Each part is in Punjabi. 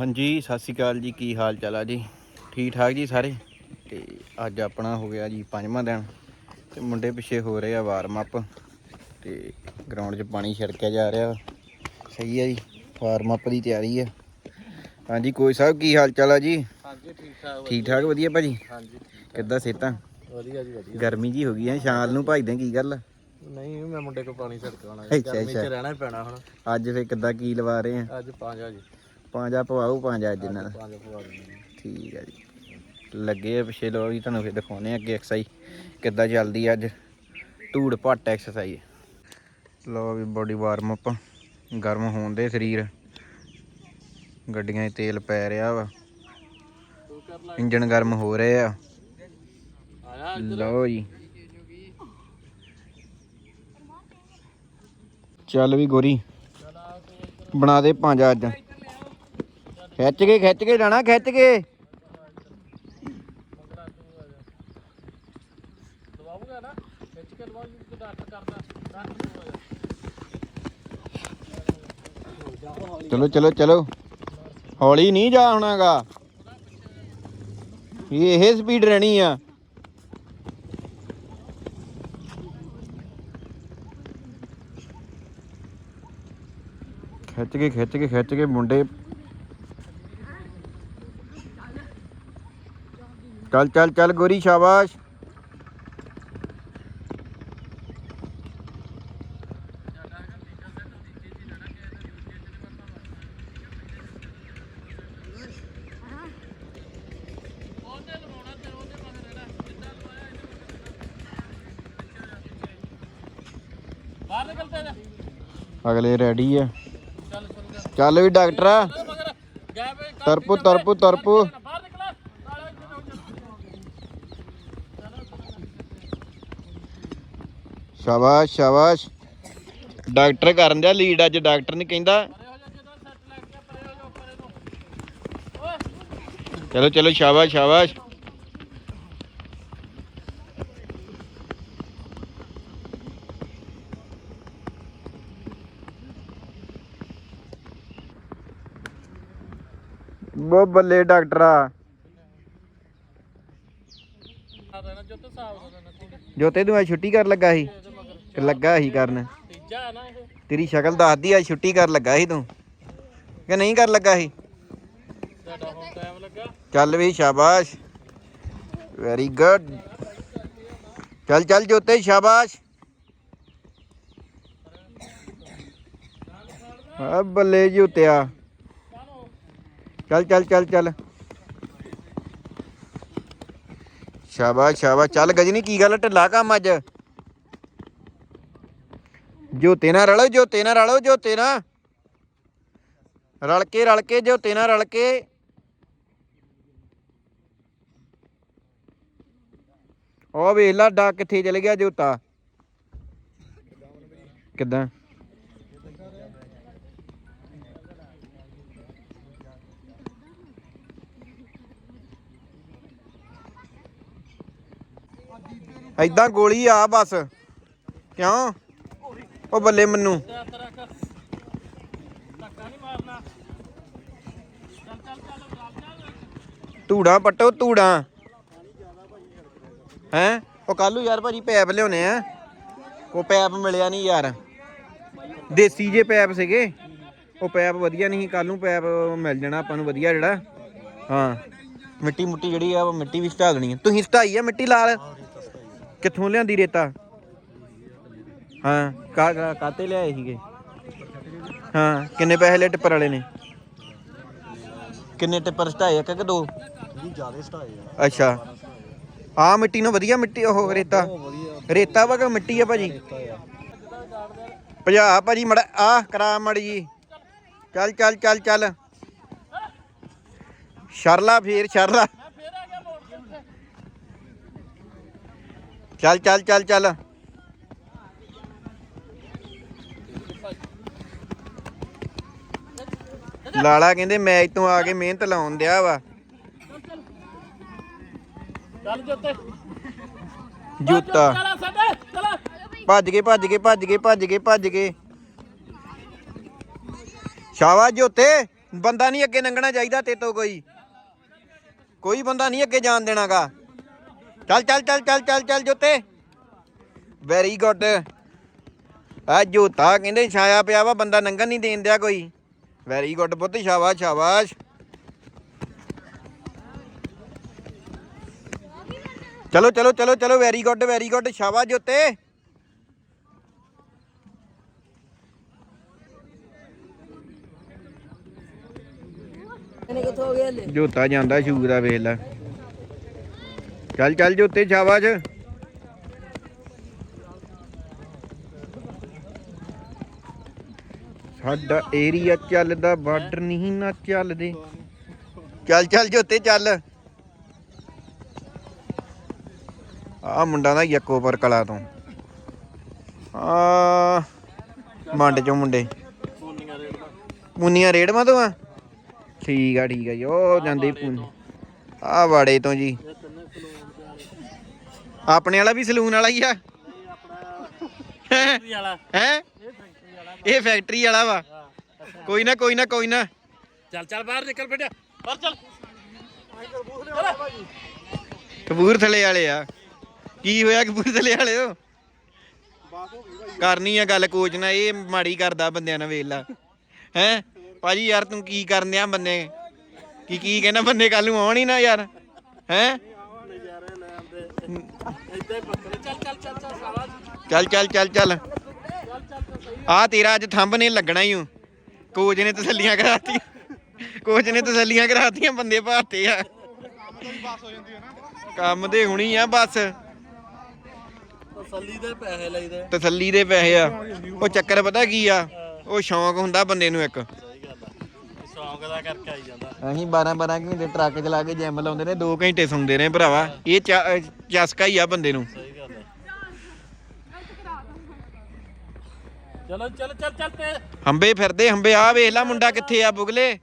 ਹਾਂਜੀ ਸਤਿ ਸ਼੍ਰੀ ਅਕਾਲ ਜੀ ਕੀ ਹਾਲ ਚਾਲ ਆ ਜੀ? ਠੀਕ ਠਾਕ ਜੀ ਸਾਰੇ? ਤੇ ਅੱਜ ਆਪਣਾ ਹੋ ਗਿਆ ਜੀ ਪੰਜਵਾਂ ਦਿਨ ਤੇ ਮੁੰਡੇ ਪਿੱਛੇ ਹੋ ਰਹੇ ਆ ਵਾਰਮ ਅਪ ਤੇ ਗਰਾਊਂਡ 'ਚ ਪਾਣੀ ਛਿੜਕਿਆ ਜਾ ਰਿਹਾ। ਸਹੀ ਹੈ ਜੀ ਵਾਰਮ ਅਪ ਦੀ ਤਿਆਰੀ ਆ। ਹਾਂਜੀ ਕੋਈ ਸਾਹਿਬ ਕੀ ਹਾਲ ਚਾਲ ਆ ਜੀ? ਹਾਂਜੀ ਠੀਕ ਠਾਕ ਠੀਕ ਠਾਕ ਵਧੀਆ ਭਾਜੀ? ਹਾਂਜੀ ਕਿੱਦਾਂ ਸਿਹਤਾਂ? ਵਧੀਆ ਜੀ ਵਧੀਆ। ਗਰਮੀ ਜੀ ਹੋ ਗਈ ਐ ਸ਼ਾਲ ਨੂੰ ਭਜਦੇ ਕੀ ਗੱਲ ਨਹੀਂ ਮੈਂ ਮੁੰਡੇ ਕੋ ਪਾਣੀ ਛੜਕਾਉਣਾ ਗਰਮੀ ਚ। ਰਹਿਣਾ ਪੈਣਾ ਹੁਣ। ਅੱਜ ਫੇ ਕਿੱਦਾਂ ਕੀ ਲਵਾ ਰਹੇ ਆ? ਅੱਜ ਪੰਜ ਆ ਜੀ। ਪੰਜਾ ਪਵਾਓ ਪੰਜਾ ਅੱਜ ਇਹਨਾਂ ਦਾ ਪੰਜ ਪਵਾ ਦਿੰਦੇ ਠੀਕ ਹੈ ਜੀ। ਲੱਗੇ ਆ ਪਿਛੇ ਲੋ ਵੀ ਤੁਹਾਨੂੰ ਫਿਰ ਦਿਖਾਉਣੇ ਆ ਅੱਗੇ ਐਕਸਰਸਾਈਜ਼ ਕਿੱਦਾਂ ਚੱਲਦੀ ਆ ਅੱਜ। ਧੂੜ ਭੱਟ ਐਕਸਰਸਾਈਜ਼ ਲੋ ਵੀ ਬੋਡੀ ਵਾਰਮ ਅਪ ਗਰਮ ਹੋਣ ਦੇ ਸਰੀਰ। ਗੱਡੀਆਂ 'ਚ ਤੇਲ ਪੈ ਰਿਹਾ ਵਾ। ਲੈ ਇੰਜਨ ਗਰਮ ਹੋ ਰਹੇ ਆ। ਲਓ ਜੀ। ਚੱਲ ਵੀ ਗੋਰੀ। ਬਣਾ ਦੇ ਪੰਜਾ ਅੱਜ। ਖਿੱਚ ਕੇ ਖਿੱਚ ਕੇ ਜਾਣਾ, ਖਿੱਚ ਕੇ। ਦਵਾਉਗਾ ਨਾ ਖਿੱਚ ਕੇ ਦਵਾਉ ਜੀ ਡਾਕਟਰ ਕਰਦਾ ਚਲੋ ਚਲੋ ਚਲੋ। ਹੌਲੀ ਨਹੀਂ ਜਾ ਹੋਣਾਗਾ। ਇਹ ਇਹ ਸਪੀਡ ਰਹਿਣੀ ਆ। ਖਿੱਚ ਕੇ ਖਿੱਚ ਕੇ ਖਿੱਚ ਕੇ ਮੁੰਡੇ ਚੱਲ ਚੱਲ ਚੱਲ ਗੋਰੀ ਸ਼ਾਬਾਸ਼ ਬਾਹਰ ਨਿਕਲਦੇ ਜਾ ਅਗਲੇ ਰੈਡੀ ਆ ਚੱਲ ਚੱਲ ਜਾ ਚੱਲ ਵੀ ਡਾਕਟਰ ਮਗਰ ਗਏ ਬਈ ਤਰਪੂ ਤਰਪੂ ਤਰਪੂ ਬਾਹਰ ਨਿਕਲ ਨਾਲੇ ਇੱਥੇ ਹੋ ਸ਼ਾਬਾਸ਼ ਸ਼ਾਬਾਸ਼। ਡਾਕਟਰ ਕਰਨ ਦਿਆ ਲੀਡ ਅੱਜ, ਡਾਕਟਰ ਨਹੀਂ ਕਹਿੰਦਾ। ਚਲੋ ਚਲੋ, ਸ਼ਾਬਾਸ਼ ਸ਼ਾਬਾਸ਼। ਬੋ ਬੱਲੇ ਡਾਕਟਰਾ ਜੋਤੇ, ਤੂੰ ਅੱਜ ਛੁੱਟੀ ਕਰ ਲੱਗਾ ਸੀ? ਲੱਗਾ ਸੀ ਕਰਨ। ਤੀਜਾ ਨਾ ਇਹ ਤੇਰੀ ਸ਼ਕਲ ਦੱਸਦੀ ਆ ਛੁੱਟੀ ਕਰ ਲੱਗਾ ਸੀ ਤੂੰ। ਕਿ ਨਹੀਂ ਕਰ ਲੱਗਾ ਸੀ? ਤੁਹਾਡਾ ਹੁਣ ਟਾਈਮ ਲੱਗਾ ਚੱਲ ਵੀ ਸ਼ਾਬਾਸ਼। ਵੈਰੀ ਗੁੱਡ ਚੱਲ ਚੱਲ ਜੋਤੇ, ਸ਼ਾਬਾਸ਼। ਆ ਬੱਲੇ ਜੋਤਿਆ। ਚੱਲ ਚੱਲ ਚੱਲ ਚੱਲ। ਸ਼ਾਬਾਸ਼ ਸ਼ਾਬਾਸ਼। ਚੱਲ ਗਜਨੀ, ਕੀ ਗੱਲ, ਢਿੱਲਾ ਕੰਮ ਅੱਜ? ਜੋਤੇ ਨਾਲ ਰਲੋ, ਜੋਤੇ ਨਾਲ ਰਲੋ, ਜੋਤੇ ਨਾਲ। ਰਲ ਕੇ ਰਲ ਕੇ, ਜੋਤੇ ਨਾਲ ਰਲ ਕੇ। ਉਹ ਵੇਖ ਲਾ ਡਾ ਕਿੱਥੇ ਚਲ ਗਿਆ ਜੋਤਾ। ਕਿਦਾਂ? ਐਦਾਂ ਗੋਲੀ ਆ ਬਸ। ਕਿਉਂ? ਉਹ ਬੱਲੇ ਮੈਨੂੰ। ਤੇ ਧੂੜਾ ਪੱਟੋ, ਧੂੜਾ। ਹੈ? ਉਹ ਕੱਲੂ ਯਾਰ ਭਾਜੀ ਪੈਪ ਲਿਆਉਣੇ ਆ। ਉਹ ਪੈਪ ਮਿਲਿਆ ਨਹੀਂ ਯਾਰ। ਦੇਸੀ ਜੇ ਪੈਪ ਸੀਗੇ। ਉਹ ਪੈਪ ਵਧੀਆ ਨਹੀਂ ਕੱਲ ਨੂੰ ਪੈਪ ਮਿਲ ਜਾਣਾ ਆਪਾਂ ਨੂੰ ਵਧੀਆ ਜਿਹੜਾ। ਹਾਂ। ਮਿੱਟੀ ਮੁੱਟੀ ਜਿਹੜੀ ਆ, ਉਹ ਮਿੱਟੀ ਵੀ ਸਟਾ ਦੇਣੀ ਤੁਸੀਂ ਸਟਾਈ ਆ ਮਿੱਟੀ ਲਾਲ? ਕਿੱਥੋਂ ਲਿਆਂਦੀ ਰੇਤਾ? ਹਾਂ ਕਾ ਕਾ- ਕਾਤੇ ਲਿਆਏ ਸੀਗੇ? ਹਾਂ ਕਿੰਨੇ ਪੈਸੇ ਲਏ ਟਿੱਪਰ ਵਾਲੇ ਨੇ? ਕਿੰਨੇ ਟਿੱਪਰ ਸਟਾਏ ਇੱਕ ਕਿ ਦੋ? ਜੀ ਜ਼ਿਆਦਾ ਸਟਾਏ ਆ। ਅੱਛਾ। ਆ ਮਿੱਟੀ ਨੂੰ ਵਧੀਆ ਮਿੱਟੀ ਉਹ ਰੇਤਾ? ਵਧੀਆ। ਰੇਤਾ ਵਾ ਕਿ ਮਿੱਟੀ ਆ ਭਾਜੀ? ਭਜਾ ਭਾਜੀ ਮੜਾ ਆ ਕਰਾ ਮੜੀ ਜੀ। ਚੱਲ ਚੱਲ ਚੱਲ ਚੱਲ। ਸ਼ਰਲਾ ਫੇਰ ਸ਼ਰਲਾ। ਚੱਲ ਚੱਲ ਚੱਲ ਚੱਲ। ਲਾਲਾ ਕਹਿੰਦੇ ਮੈਚ ਤੋਂ ਆ ਕੇ ਮਿਹਨਤ ਲਾਉਣ ਦਿਆ ਵਾ। ਚੱਲ ਜੁੱਤੇ। ਭੱਜ ਗਏ ਭੱਜ ਗਏ ਭੱਜ ਗਏ ਭੱਜ ਗਏ ਭੱਜ ਗਏ। ਸ਼ਾਬਾਸ਼ ਜੋਤੇ ਬੰਦਾ ਨਹੀਂ ਅੱਗੇ ਲੰਘਣਾ ਚਾਹੀਦਾ ਤੇ ਤੋਂ ਕੋਈ। ਕੋਈ ਬੰਦਾ ਨਹੀਂ ਅੱਗੇ ਜਾਣ ਦੇਣਾਗਾ। ਚੱਲ ਚੱਲ ਚੱਲ ਚੱਲ ਚੱਲ ਚੱਲ ਜੋਤੇ। ਵੈਰੀ ਗੁੱਡ ਆ ਜੋਤਾ ਕਹਿੰਦੇ ਛਾਇਆ ਪਿਆ ਵਾ ਬੰਦਾ ਲੰਘਣ ਨਹੀਂ ਦੇਣ ਦਿਆ ਕੋਈ। ਵੈਰੀ ਗੁੱਡ ਪੁੱਤ ਸ਼ਾਬਾਸ਼ ਸ਼ਾਬਾਸ਼। ਚਲੋ ਚਲੋ ਚਲੋ ਚਲੋ ਵੈਰੀ ਗੁੱਡ ਵੈਰੀ ਗੁੱਡ ਸ਼ਾਬਾਸ਼ ਜੋਤੇ। ਜੋਤਾ ਜਾਂਦਾ ਸ਼ੂ ਦਾ ਵੇਖ ਲੈ। ਚੱਲ ਚੱਲ ਜੋਤੇ ਸ਼ਾਬਾਸ਼। ਸਾਡਾ ਏਰੀਆ ਚੱਲਦਾ ਬਾਰਡਰ ਨਹੀਂ ਨਾ ਚੱਲਦੇ। ਚੱਲ ਚੱਲ ਜੋਤੇ ਚੱਲ। ਆ ਮੁੰਡਾ ਦਾ ਯੱਕੋ ਪਰ ਕਲਾ ਤੋਂ। ਆ ਮੰਡ ਚੋਂ ਮੁੰਡੇ। ਮੁੰਨੀਆਂ ਰੇੜਮਾਂ ਤੋਂ ਆ? ਠੀਕ ਆ ਠੀਕ ਆ ਜੀ ਉਹ ਜਾਂਦੇ ਪੁੰਨ। ਆ ਵਾੜੇ ਤੋਂ ਜੀ। ਆਪਣੇ ਵਾਲਾ ਵੀ ਸਲੂਨ ਵਾਲਾ ਹੀ ਆ? ਵਾਲਾ। ਹੈ? ਇਹ ਫੈਕਟਰੀ ਵਾਲਾ ਵਾ। ਕੋਈ ਨਾ ਕੋਈ ਨਾ ਕੋਈ ਨਾ। ਚੱਲ ਚੱਲ ਬਾਹਰ ਨਿਕਲ ਬੇਟਾ ਬਾਹਰ ਚੱਲ। ਕਪੂਰਥਲੇ ਵਾਲੇ ਆ। ਕੀ ਹੋਇਆ ਕਪੂਰਥਲੇ ਵਾਲੇ ਹੋ? ਕਰਨੀ ਆ ਗੱਲ ਕੋਚ ਨਾਲ ਇਹ ਮਾੜੀ ਕਰਦਾ ਬੰਦਿਆਂ ਨਾਲ ਵੇਖ ਲਾ। ਹੈ? ਭਾਜੀ ਯਾਰ ਤੂੰ ਕੀ ਕਰਨ ਦਿਆ ਬੰਦੇ? ਕੀ ਕੀ ਕਹਿੰਦਾ ਬੰਦੇ ਕੱਲ ਨੂੰ ਆਉਣ ਹੀ ਨਾ ਯਾਰ? ਹੈ? ਚੱਲ ਚੱਲ ਚੱਲ ਚੱਲ ਸਾਵਾਜ ਚੱਲ ਚੱਲ ਚੱਲ ਚੱਲ। ਆ ਤੇਰਾ ਅੱਜ ਥੰਬ ਨੇ ਲੱਗਣਾ ਹੀ ਹੂੰ ਕੋਚ ਨੇ ਤਸੱਲੀਆਂ ਕਰਾਤੀਆਂ। ਕੋਚ ਨੇ ਤਸੱਲੀਆਂ ਕਰਾਤੀਆਂ ਬੰਦੇ ਭਾਰਤੇ ਆ। ਕੰਮ ਦੇ ਹੁਣੀ ਆ ਬਸ। ਤਸੱਲੀ ਦੇ ਪੈਸੇ ਲਈਦੇ। ਤਸੱਲੀ ਦੇ ਪੈਸੇ ਆ। ਉਹ ਚੱਕਰ ਪਤਾ ਕੀ ਆ? ਉਹ ਸ਼ੌਂਕ ਹੁੰਦਾ ਬੰਦੇ ਨੂੰ ਇੱਕ। ਸ਼ੌਂਕ ਦਾ ਕਰਕੇ ਆਈ ਜਾਂਦਾ। ਅਸੀਂ 12 12 ਘੰਟੇ ਟਰੱਕ ਚਲਾ ਕੇ ਜਿਮ ਲਾਉਂਦੇ ਨੇ 2 ਘੰਟੇ ਸੌਂਦੇ ਨੇ ਭਰਾਵਾ। ਇਹ ਚਸਕਾ ਹੀ ਆ ਬੰਦੇ ਨੂੰ। ਸਹੀ ਗੱਲ ਆ ਚਲੋ ਚੱਲ ਚੱਲ ਚੱਲ ਤੇ ਹੰਬੇ ਫਿਰਦੇ ਹੰਬੇ ਆ ਵੇਖ ਲੈ ਮੁੰਡਾ ਕਿੱਥੇ ਆ ਬੁਗਲੇ।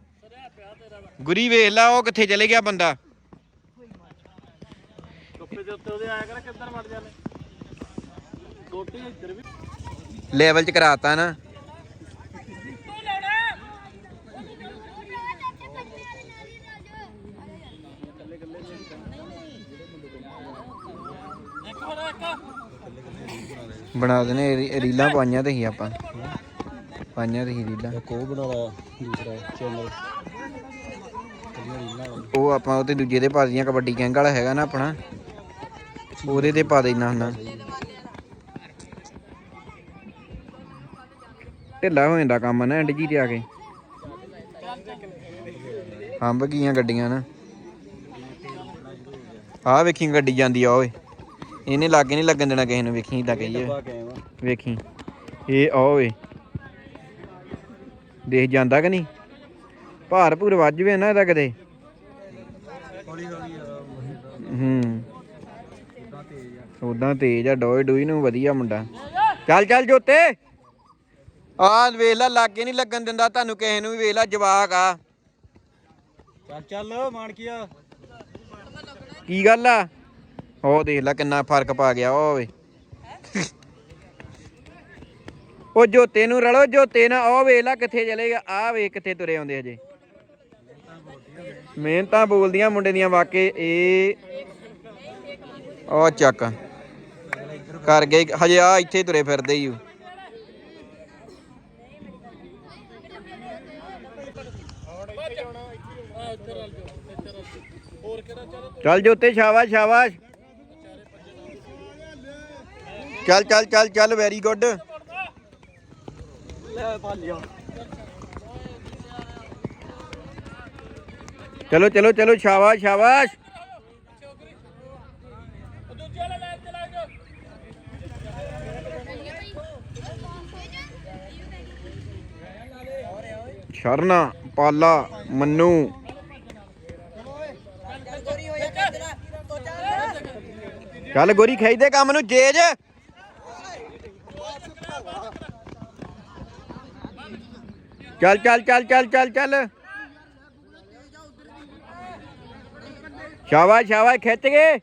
ਗੁਰੀ ਵੇਖ ਲੈ ਉਹ ਕਿੱਥੇ ਚਲੇ ਗਿਆ ਬੰਦਾ। ਟੋਪੇ ਦੇ ਉੱਤੇ ਉਹਦੇ ਆਇਆ ਕਰ ਕਿੱਧਰ ਵੜ ਜਾਣੇ ਛੋਟੀ ਇੱਧਰ ਵੀ। ਲੈਵਲ ਚ ਕਰਾਤਾ ਨਾ। ਇੱਕ ਹੋਰ ਇੱਕ। ਬਣਾ ਦਨੇ ਰੀਲਾਂ ਪਾਈਆਂ ਤੇ ਹੀ ਆਪਾਂ। ਪਾਈਆਂ ਤੇ ਹੀ ਰੀਲਾਂ। ਕੋ ਬਣਾਇਆ ਦੂਸਰਾ ਚੈਨਲ। ਉਹ ਆਪਾਂ ਉਹਤੇ ਦੂਜੇ ਦੇ ਪਾ ਦੀਆਂ ਕਬੱਡੀ ਗੈਂਗ ਵਾਲਾ ਹੈਗਾ ਨਾ ਆਪਣਾ। ਉਹਦੇ ਤੇ ਪਾ ਦੇਣਾ ਹੁੰਦਾ। ਢਿੱਲਾ ਹੋ ਜਾਂਦਾ ਕੰਮ ਨਾ ਐਂਡ ਜੀ ਤੇ ਆ ਕੇ। ਹੰਬ ਗਈਆਂ ਗੱਡੀਆਂ ਨਾ। ਆਹ ਵੇਖੀ ਗੱਡੀ ਜਾਂਦੀ ਆ ਓਏ। ਇਹਨੇ ਲਾਗੇ ਨਹੀਂ ਲੱਗਣ ਦੇਣਾ ਕਿਸੇ ਨੂੰ ਵੇਖੀ ਤਾਂ ਕਹੀਏ। ਵੇਖੀ। ਇਹ ਆ ਓਏ। ਦੇਖ ਜਾਂਦਾ ਕਿ ਨਹੀਂ? ਭਾਰ ਭੂਰ ਵੱਜ ਨਾ ਇਹਦਾ ਕਦੇ। ਹੂੰ। ਉਦਾਂ ਤੇਜ ਆ ਡੋਏ ਡੂਈ ਨੂੰ ਵਧੀਆ ਮੁੰਡਾ। ਚੱਲ ਚੱਲ ਜੋਤੇ। ਆ ਵੇਖ ਲੈ ਲਾਗੇ ਨਹੀਂ ਲੱਗਣ ਦਿੰਦਾ ਤੁਹਾਨੂੰ ਕਿਸੇ ਨੂੰ ਵੀ ਵੇਖ ਲੈ ਜਵਾਕ ਆ। ਚੱਲ ਚੱਲ ਮਾਨਕੀਆ। ਕੀ ਗੱਲ ਆ? ਉਹ ਦੇਖ ਲੈ ਕਿੰਨਾ ਫ਼ਰਕ ਪਾ ਗਿਆ ਉਹ ਵੇ। ਉਹ ਜੋਤੇ ਨੂੰ ਰਲੋ, ਜੋਤੇ ਨਾ, ਉਹ ਵੇਖ ਲੈ ਕਿੱਥੇ ਚਲੇਗਾ ਆ ਵੇ ਕਿੱਥੇ ਤੁਰੇ ਆਉਂਦੇ ਹਜੇ। ਮਿਹਨਤਾਂ ਬੋਲਦੀਆਂ ਮੁੰਡੇ ਦੀਆਂ ਵਾਕੇ ਇਹ ਉਹ ਚੱਕ। ਕਰ ਗਏ। ਹਜੇ ਆ ਇੱਥੇ ਤੁਰੇ ਫਿਰਦੇ ਹੀ ਚੱਲ ਜੋਤੇ, ਸ਼ਾਬਾਸ਼ ਸ਼ਾਬਾਸ਼। ਚੱਲ ਚੱਲ ਚੱਲ ਚੱਲ ਵੈਰੀ ਗੁੱਡ ਲੈ ਭਾਲਿਆ ਚਲੋ ਚਲੋ ਚਲੋ, ਸ਼ਾਬਾਸ਼ ਸ਼ਾਬਾਸ਼। ਸ਼ਰਨਾ, ਪਾਲਾ, ਮੰਨੂ। ਚੱਲ, ਗੋਰੀ ਖਾਈਦੇ ਕੰਮ ਨੂੰ, ਜੇਜ। ਚੱਲ ਚੱਲ ਚੱਲ ਚੱਲ ਚੱਲ ਚੱਲ। ਸ਼ਾਬਾਸ਼ ਸ਼ਾਬਾਸ਼, ਖਿੱਚ ਗਏ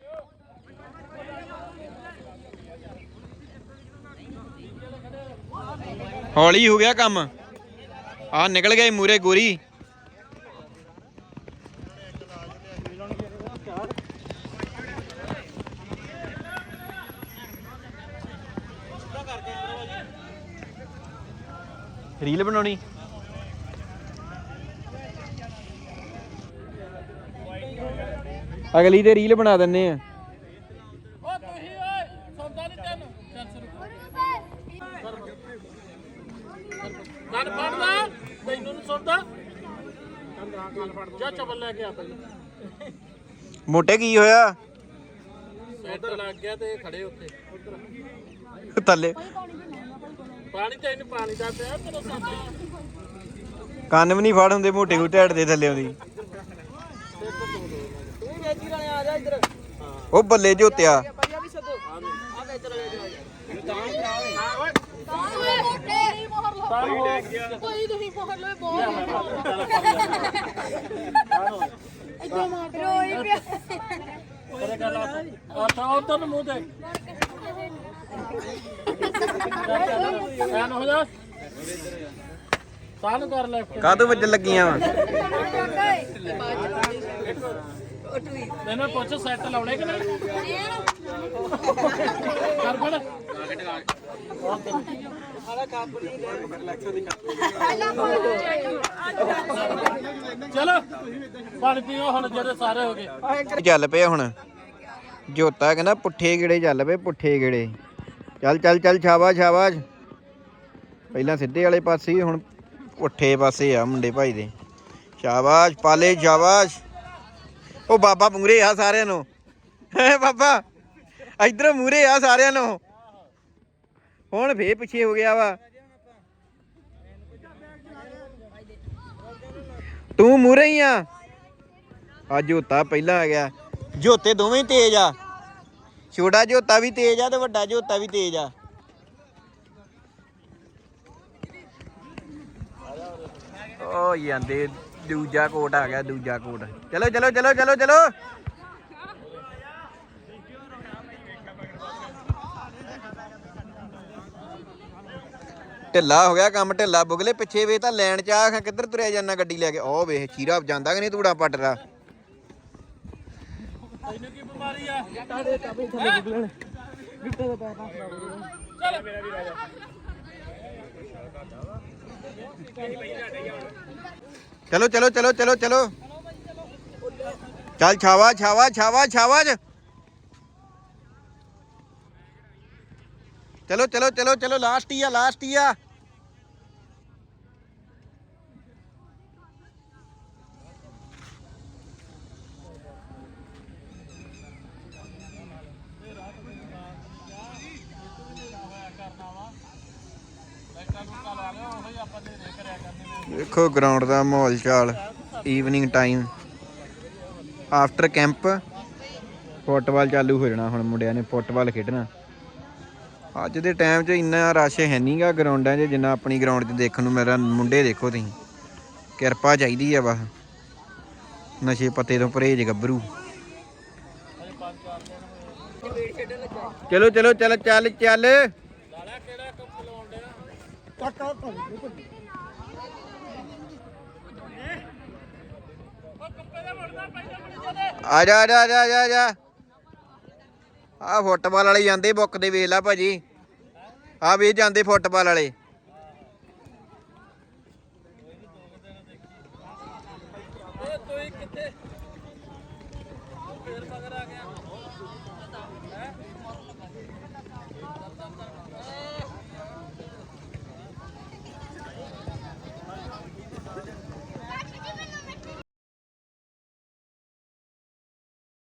ਹੌਲੀ ਹੋ ਗਿਆ ਕੰਮ। ਆ ਨਿਕਲ ਗਏ ਮੂਰੇ ਗੋਰੀ। ਰੀਲ ਬਣਾਉਣੀ? ਅਗਲੀ ਤੇ ਰੀਲ ਬਣਾ ਦਿੰਨੇ ਆ। ਓ ਤੁਸੀਂ ਓਏ ਸੌਦਾ ਨਹੀਂ ਤੈਨੂੰ। ਚੱਲ ਸ਼ੁਰੂ ਕੰਨ ਫੜਦਾ? ਤੈਨੂੰ ਨਹੀਂ ਸੌਦਾ ਕੰਨ ਫੜ ਜਾ ਚਪਲ ਲੈ ਕੇ ਆ ਪਹਿਲਾਂ ਮੋਟੇ ਕੀ ਹੋਇਆ? ਸੈੱਟ ਲੱਗ ਗਿਆ ਤੇ ਖੜੇ ਉੱਤੇ ਥੱਲੇ। ਪਾਣੀ ਤੈਨੂੰ ਪਾਣੀ ਦਾ ਪਿਆ ਤੇਰਾ ਸਾਡਾ ਕੰਨ ਵੀ ਨਹੀਂ ਫੜ ਹੁੰਦੇ ਮੋਟੇ ਕੋ ਢੇਡ ਦੇ ਥੱਲੇ ਆਉਂਦੀ ਤੂੰ ਵੇਚੀ ਰਾਣੇ ਆ ਜਾ ਇੱਧਰ ਉਹ ਬੱਲੇ ਜੋਤਿਆ ਭਾਈ ਆ ਵੀ ਸਦੋ ਆ ਵੇਚ ਰਾ ਕੋਈ ਤੁਸੀਂ ਬਹੁਤ ਲੋਏ ਬਹੁਤ ਇਦਾਂ ਮਾਰ ਰੋਈ ਪਿਆ ਕਰੇ ਗੱਲ ਆ ਅੱਛਾ ਉਧਰ ਨੂੰ ਮੂੰਹ ਤੇ ਐਨ ਹੋ ਜਾ ਸਾਨ ਕਰ ਲੈਫਟ ਕਾਹਤੋਂ ਵੱਜਣ ਲੱਗੀਆਂ ਵਾ? ਮੈਨੂੰ ਪੁੱਛ ਸੈੱਟ ਲਾਉਣੇ ਕਿ ਨਹੀਂ? ਕਰ ਫੜ ਚਲੋ ਪਾਣੀ ਪੀਓ ਹੁਣ ਜਿਹੜੇ ਸਾਰੇ ਹੋ ਗਏ। ਚੱਲ ਪਏ ਹੁਣ? ਜੋਤਾ ਕਹਿੰਦਾ ਪੁੱਠੇ ਗੇੜੇ ਚੱਲ ਪਏ ਪੁੱਠੇ ਗੇੜੇ। ਚੱਲ ਚੱਲ ਚੱਲ ਸ਼ਾਬਾਸ਼ ਸ਼ਾਬਾਸ਼। ਪਹਿਲਾਂ ਸਿੱਧੇ ਵਾਲੇ ਪਾਸੇ ਸੀ, ਹੁਣ ਪੁੱਠੇ ਪਾਸੇ ਆ ਮੁੰਡੇ ਭਾਈ ਦੇ। ਸ਼ਾਬਾਸ਼ ਪਾਲੇ ਸ਼ਾਬਾਸ਼। ਉਹ ਬਾਬਾ ਮੂਰੇ ਆ ਸਾਰਿਆਂ ਨੂੰ। ਹੈ ਬਾਬਾ? ਇਧਰ ਮੂਰੇ ਆ ਸਾਰਿਆਂ ਨੂੰ। ਹੁਣ ਫੇਰ ਪਿੱਛੇ ਹੋ ਗਿਆ ਵਾ। ਤੂੰ ਮੂਰੇ ਹੀ ਆ। ਆ ਜੋਤਾ ਪਹਿਲਾਂ ਆ ਗਿਆ। ਜੋਤੇ ਦੋਵੇਂ ਹੀ ਤੇਜ਼ ਆ। ਛੋਟਾ ਜੋਤਾ ਵੀ ਤੇਜ਼ ਆ ਤੇ ਵੱਡਾ ਜੋਤਾ ਵੀ ਤੇਜ਼ ਆ। ਓ ਜਾਂਦੇ ਦੂਜਾ ਕੋਟ ਆ ਗਿਆ, ਦੂਜਾ ਕੋਟ। ਚਲੋ ਚਲੋ ਚਲੋ ਚਲੋ ਚਲੋ। ਢਿੱਲਾ ਹੋ ਗਿਆ ਕੰਮ, ਢਿੱਲਾ। ਬੁਗਲੇ, ਪਿੱਛੇ ਵੇ ਤਾਂ ਲੈਣ ਚ ਆ ਕਿੱਧਰ ਤੁਰਿਆ ਜਾਂਦਾ ਗੱਡੀ ਲੈ ਕੇ? ਉਹ ਵੇਖ ਚੀਰਾ ਜਾਂਦਾ ਕਿ ਨਹੀਂ ਤੂੜਾ ਪੱਟਦਾ ਤੈਨੂੰ ਕੀ ਬਿਮਾਰੀ ਆ? ਚਲੋ ਚਲੋ ਚਲੋ ਚਲੋ ਚਲੋ ਚਲੋ। ਚੱਲ ਛਾਵਾ ਛਾਵਾ ਛਾਵਾ ਛਾਵਾ ਚਲੋ ਚਲੋ ਚਲੋ ਚਲੋ ਲਾਸਟ ਹੀ ਆ ਲਾਸਟ ਹੀ ਆ। ਦੇਖੋ ਗਰਾਊਂਡ ਦਾ ਮਾਹੌਲ ਚਾਲ evening time after camp football ਚਾਲੂ ਹੋ ਜਾਣਾ ਹੁਣ ਮੁੰਡਿਆਂ ਨੇ ਫੁੱਟਬਾਲ ਖੇਡਣਾ। ਅੱਜ ਦੇ ਟਾਈਮ 'ਚ ਇੰਨਾ ਰਸ਼ ਹੈ ਨਹੀਂਗਾ ਗਰਾਊਂਡਾਂ 'ਚ ਜਿੰਨਾ ਆਪਣੀ ਗਰਾਊਂਡ 'ਚ ਦੇਖਣ ਨੂੰ ਮੇਰਾ ਮੁੰਡੇ ਦੇਖੋ ਤੁਸੀਂ ਕਿਰਪਾ ਚਾਹੀਦੀ ਆ ਬਸ। ਨਸ਼ੇ ਪੱਤੇ ਤੋਂ ਪਰਹੇਜ ਗੱਭਰੂ। ਚਲੋ ਚਲੋ ਚੱਲ ਚੱਲ ਚੱਲ। ਲਾਲਾ ਕਿਹੜਾ ਕੱਪ ਲਾਉਣ ਡਿਆ ਆ ਜਾ ਆ ਜਾ ਆ ਜਾ, ਆ ਜਾ ਆ ਫੁੱਟਬਾਲ ਵਾਲੇ ਜਾਂਦੇ ਬੁੱਕ ਦੇ ਵੇਖ ਲਾ ਭਾਜੀ। ਆ ਵੀ ਜਾਂਦੇ ਫੁੱਟਬਾਲ ਵਾਲੇ।